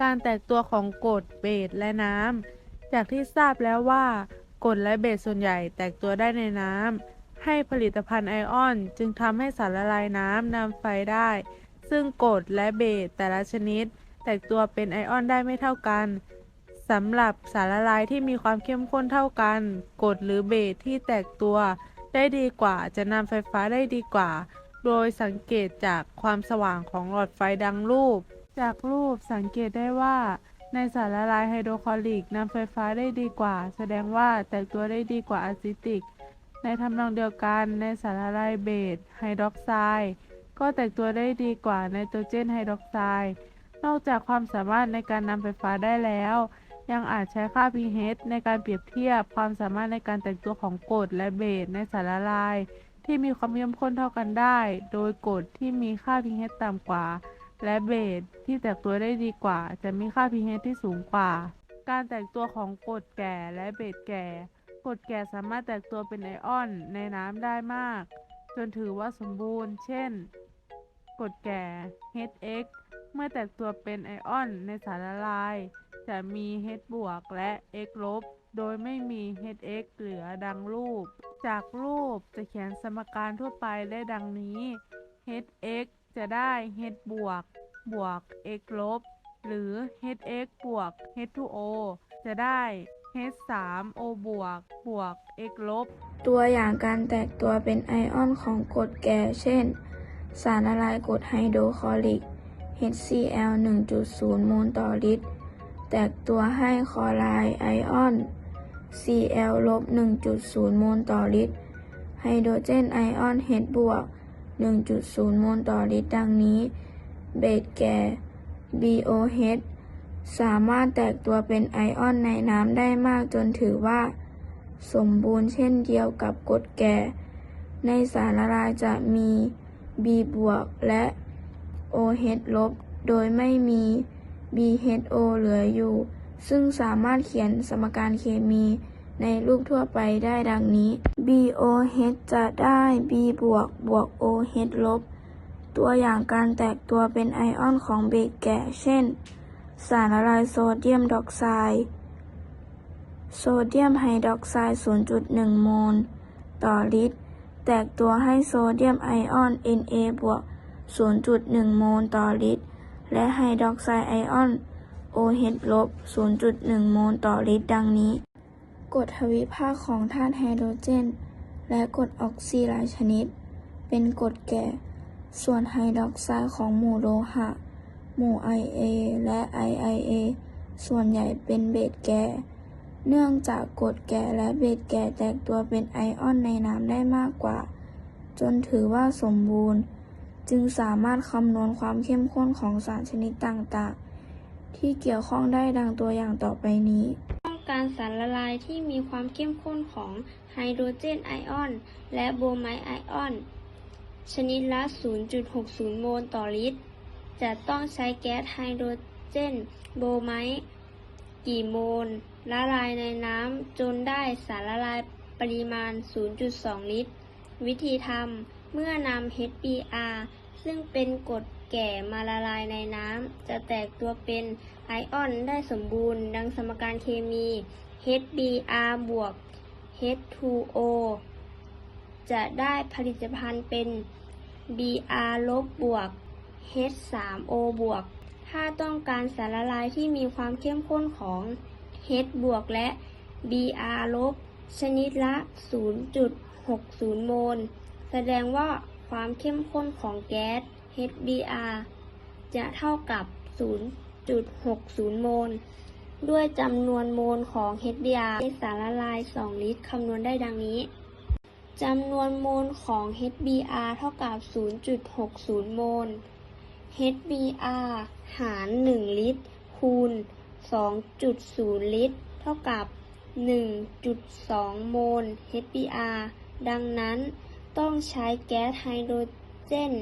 การแตกตัวของกรดเบสและน้ำ จากที่ทราบแล้วว่ากรดและเบสส่วนใหญ่แตกตัวได้ในน้ำ ให้ผลิตภัณฑ์ไอออน จึงทำให้สารละลายน้ำนำไฟได้ ซึ่งกรดและเบสแต่ละชนิด แตกตัวเป็นไอออนได้ไม่เท่ากันสำหรับสารละลายที่มีความเข้มข้นเท่ากันกรดหรือเบสที่แตกตัวได้ดีกว่าจะนำไฟฟ้าได้ดีกว่า โดยสังเกตจากความสว่างของหลอดไฟดังรูป จากรูปสังเกตได้ว่า ในสารละลายไฮโดรคลอริกนำไฟฟ้าได้ดีกว่า แสดงว่าแตกตัวได้ดีกว่าอะซิติก ในทำนองเดียวกันในสารละลายเบสไฮดรอกไซด์ก็แตกตัวได้ดีกว่าไนโตรเจนไฮดรอกไซด์นอกจากความสามารถในการนำไฟฟ้าได้แล้ว ยังอาจใช้ค่า pH ในการเปรียบเทียบความสามารถในการแตกตัวของกรดและเบสในสารละลาย ที่มีความเข้มข้นเท่ากันได้ โดยกรดที่มีค่า pH ต่ำกว่า และเบสที่แตกตัวได้ดีกว่า จะมีค่า pH ที่สูงกว่า การแตกตัวของกรดแก่และเบสแก่กรดแก่สามารถแตกตัวเป็นไอออนในน้ำได้มาก จนถือว่าสมบูรณ์ เช่นกรดแก่ HX เมื่อแตกตัวเป็นไอออนในสารละลาย จะมี H บวกและ X ลบ โดยไม่มี HX เหลือดังรูป จากรูปจะเขียนสมการทั่วไปได้ดังนี้ HX จะได้ H บวกบวก X ลบ หรือ HX บวก H2O จะได้ H3O บวกบวก X ลบ ตัวอย่างการแตกตัวเป็นไอออนของกรดแก่ เช่น สารละลายกรดไฮโดรคลอริก HCl 1.0 โมลต่อลิตร แตกตัวให้คลอไรด์ไอออน Cl ลบ 1.0 โมลต่อลิตร ไฮโดรเจนไอออน H บวก 1.0 โมลต่อลิตรดังนี้ เบสแก่ BOH สามารถแตกตัวเป็นไอออนในน้ำได้มากจนถือว่า สมบูรณ์เช่นเดียวกับกรดแก่ ในสารละลายจะมี B บวกและ OH ลบ โดยไม่มี BHO เหลืออยู่ ซึ่งสามารถเขียนสมการเคมี ในรูปทั่วไปได้ดังนี้ BOH จะได้ B บวกบวก OH ลบ ตัวอย่างการแตกตัวเป็นไอออนของเบสแก่ เช่น สารละลายโซเดียมดอกไซด์โซเดียมไฮดรอกไซด์ 0.1 โมล ต่อลิตร แตกตัวให้โซเดียมไอออน Na บวก 0.1 โมลต่อลิตร และไฮดรอกไซด์ไอออน OH ลบ 0.1 โมลต่อลิตร ดังนี้ กรดทวิภาคของธาตุไฮโดรเจน และกรดออกซิหลายชนิด เป็นกรดแก่ ส่วนไฮดรอกไซด์ของหมู่โลหะ หมู่ Ia และ IIA ส่วนใหญ่เป็นเบสแก่ เนื่องจากกรดแก่และเบสแก่แตกตัวเป็นไอออนในน้ำได้มากกว่า จนถือว่าสมบูรณ์ จึงสามารถคำนวณความเข้มข้นของสารชนิดต่างๆ ที่เกี่ยวข้องได้ดังตัวอย่างต่อไปนี้ การสารละลายที่มีความเข้มข้นของไฮโดรเจนไอออน และโบรไมด์ไอออน ชนิดละ 0.60 โมลต่อลิตร จะต้องใช้แก๊สไฮโดรเจนโบรไมด์กี่โมล ละลายในน้ำจนได้สารละลายปริมาณ 0.2 ลิตร วิธีทำเมื่อนำ HBr ซึ่งเป็นกรด แก่มาละลายในน้ำ จะแตกตัวเป็นไอออนได้สมบูรณ์ ดังสมการเคมี HBr บวก H2O จะได้ผลิตภัณฑ์เป็น Br ลบบวก H3O บวก ถ้าต้องการสารละลายที่มีความเข้มข้นของ H บวกและ Br ลบ ชนิดละ 0.60 โมล แสดงว่าความเข้มข้นของแก๊ส HBr จะเท่ากับ 0.60 โมล ด้วยจำนวนโมลของ HBr ในสารละลาย 2 ลิตรคำนวณได้ดังนี้ จำนวนโมลของ HBr เท่ากับ 0.60 โมล HBr หาร 1 ลิตร คูณ 2.0 ลิตร เท่ากับ 1.2 โมล HBr ดังนั้นต้องใช้แก๊สไฮโดรเจน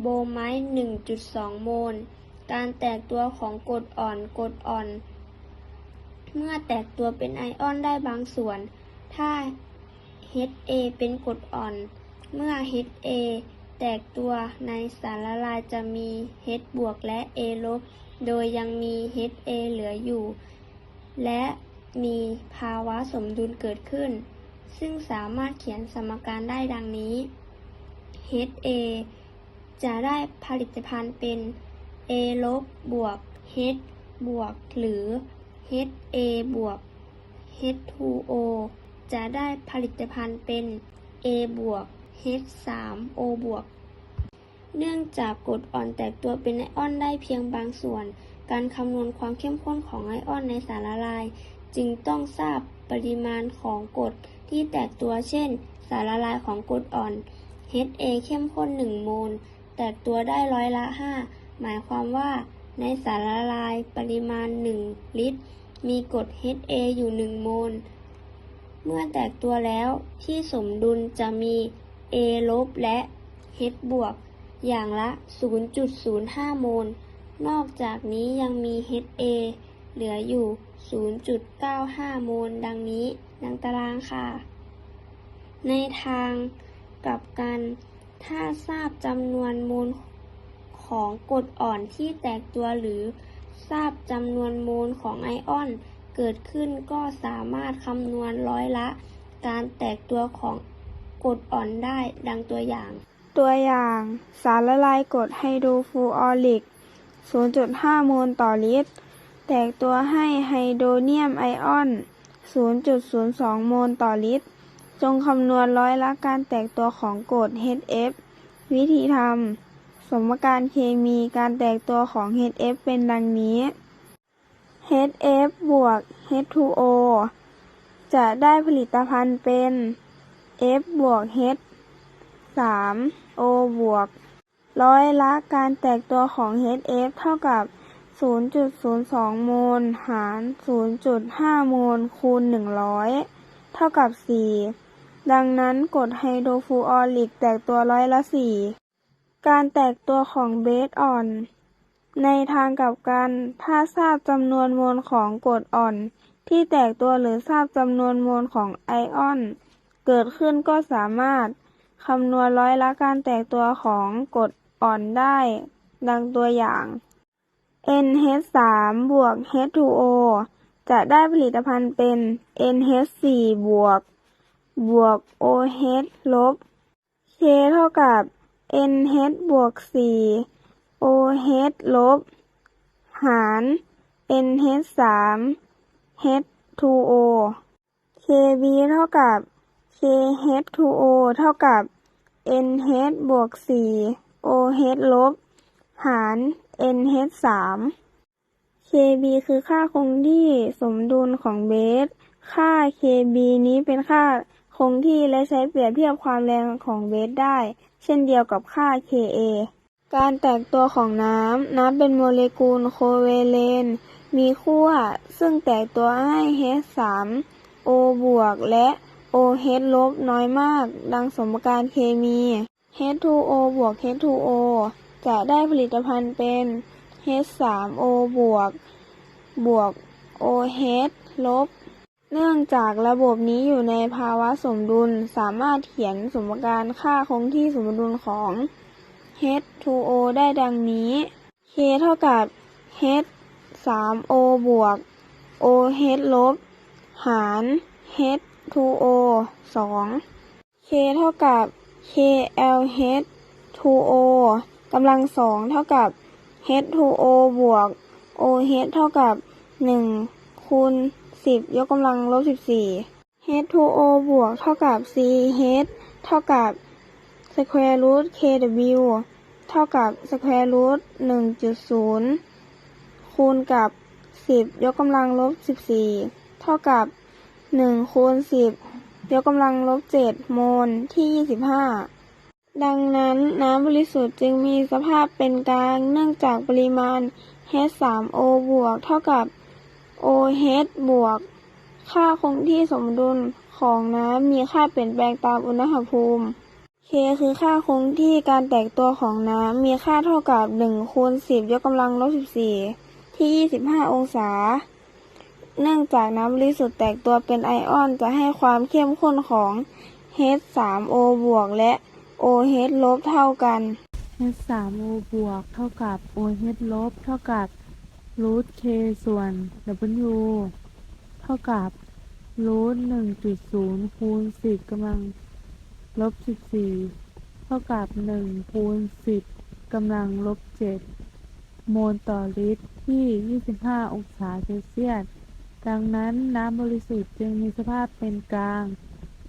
โบไมด์1.2 โมล การแตกตัวของกรดอ่อนกรดอ่อน เมื่อแตกตัวเป็นไอออนได้บางส่วน ถ้า HA เป็นกรดอ่อน เมื่อ HA แตกตัวในสารละลายจะมี H บวกและ A ลบ โดยยังมี HA เหลืออยู่ และมีภาวะสมดุลเกิดขึ้น ซึ่งสามารถเขียนสมการได้ดังนี้ HA จะได้ผลิตภัณฑ์เป็น A ลบบวก H บวก หรือ HA บวก H2O จะได้ผลิตภัณฑ์เป็น A บวก H3O บวก เนื่องจากกรดอ่อนแตกตัวเป็นไอออนได้เพียงบางส่วน การคำนวณความเข้มข้นของไอออนในสารละลาย จึงต้องทราบปริมาณของกรดที่แตกตัวเช่น สารละลายของกรดอ่อน HA เข้มข้น 1 โมล แตกตัวได้ร้อยละ 5 หมายความว่าในสารละลายปริมาณ 1 ลิตร มีกรด HA อยู่ 1 โมล เมื่อแตกตัวแล้วที่สมดุลจะมี A ลบและ H บวก อย่างละ 0.05 โมล นอกจากนี้ยังมี HA เหลืออยู่ 0.95 โมล ดังนี้ ดังตารางค่ะ ในทางกลับกัน ถ้าทราบจำนวนโมลของกรดอ่อนที่แตกตัวหรือทราบจำนวนโมลของไอออน เกิดขึ้นก็สามารถคำนวณร้อยละ การแตกตัวของกรดอ่อนได้ดังตัวอย่าง ตัวอย่างสารละลายกรดไฮโดรฟูออริก 0.5โมลต่อลิตร แตกตัวให้ไฮโดรเนียมไอออน 0.02 โมลต่อลิตร จงคำนวณร้อยละการแตกตัวของกรด HF วิธีทำ สมการเคมีการแตกตัวของ HF เป็นดังนี้ HF บวก H2O จะได้ผลิตภัณฑ์เป็น F บวก H 3 O บวก ร้อยละการแตกตัวของ HF เท่ากับ 0.02 โมล หาร 0.5 โมล คูณ 100 เท่ากับ 4 ดังนั้นกรดไฮโดรฟลูออริกแตกตัวร้อยละ4การแตกตัวของเบสอ่อน ในทางกลับกัน ถ้าทราบจำนวนโมลของกรดอ่อน ที่แตกตัวหรือทราบจำนวนโมลของไอออน เกิดขึ้นก็สามารถคำนวณร้อยละการแตกตัวของกรดอ่อนได้ ดังตัวอย่าง NH3 บวก H2O จะได้ผลิตภัณฑ์เป็น NH4 บวก บวก OH ลบ K เท่ากับ NH บวก 4 OH ลบ หาร NH3 H2O KB เท่ากับ KH2O เท่ากับ NH บวก 4 OH ลบ หาร NH3 KB คือค่าคงที่สมดุลของเบส ค่า KB นี้เป็นค่า คงที่และใช้เปรียบเทียบความแรงของเบสได้ เช่นเดียวกับค่า KA การแตกตัวของน้ำ น้ำเป็นโมเลกุลโคเวเลนต์มีขั้ว ซึ่งแตกตัวให้ H3 O บวกและ OH ลบน้อยมาก ดังสมการเคมี H2O บวก H2O จะได้ผลิตภัณฑ์เป็น H3O บวกบวก OH ลบ เนื่องจากระบบนี้อยู่ในภาวะสมดุลสามารถเขียนสมการค่าคงที่สมดุลของ H2O ได้ดังนี้ K เท่ากับ H3O บวก OH ลบ หาร H2O 2 K เท่ากับ KLH2O กำลังสองเท่ากับ H2O บวก OH เท่ากับ 1 คูณ 10ยกกำลังลบ14 H2O บวกเท่ากับ CH เท่ากับ square root KW เท่ากับ square root 1.0 คูณกับ 10 ยกกำลังลบ 14 เท่ากับ 1 คูณ 10 ยกกำลังลบ 7 โมลที่ 25 ดังนั้นน้ำบริสุทธิ์จึงมีสภาพเป็นกลางเนื่องจากปริมาณ H3O บวกเท่ากับ OH บวก ค่าคงที่สมดุลของน้ำมีค่าเปลี่ยนแปลงตามอุณหภูมิ K คือค่าคงที่การแตกตัวของน้ำมีค่าเท่ากับ 1 คูณ 10 ยกกำลังลบ 14 ที่ 25 องศา เนื่องจากน้ำบริสุทธิ์แตกตัวเป็นไอออนจะให้ความเข้มข้นของ H3O บวกและ OH ลบเท่ากัน H3O บวกเท่ากับ OH ลบเท่ากับ รูท k ส่วน w เท่ากับรูทหนึ่งจุดศูนย์คูณสิบกำลังลบสิบสี่เท่ากับหนึ่งคูณสิบกำลังลบเจ็ดโมลต่อลิตรที่ยี่สิบห้าองศาเซลเซียส ดังนั้นน้ำบริสุทธิ์จึงมีสภาพเป็นกลาง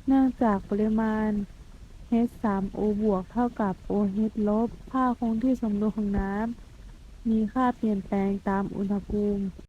เนื่องจากปริมาณ H3O บวกเท่ากับ OH ลบค่าคงที่สมดุลของน้ำ มีค่าเปลี่ยนแปลงตามอุณหภูมิ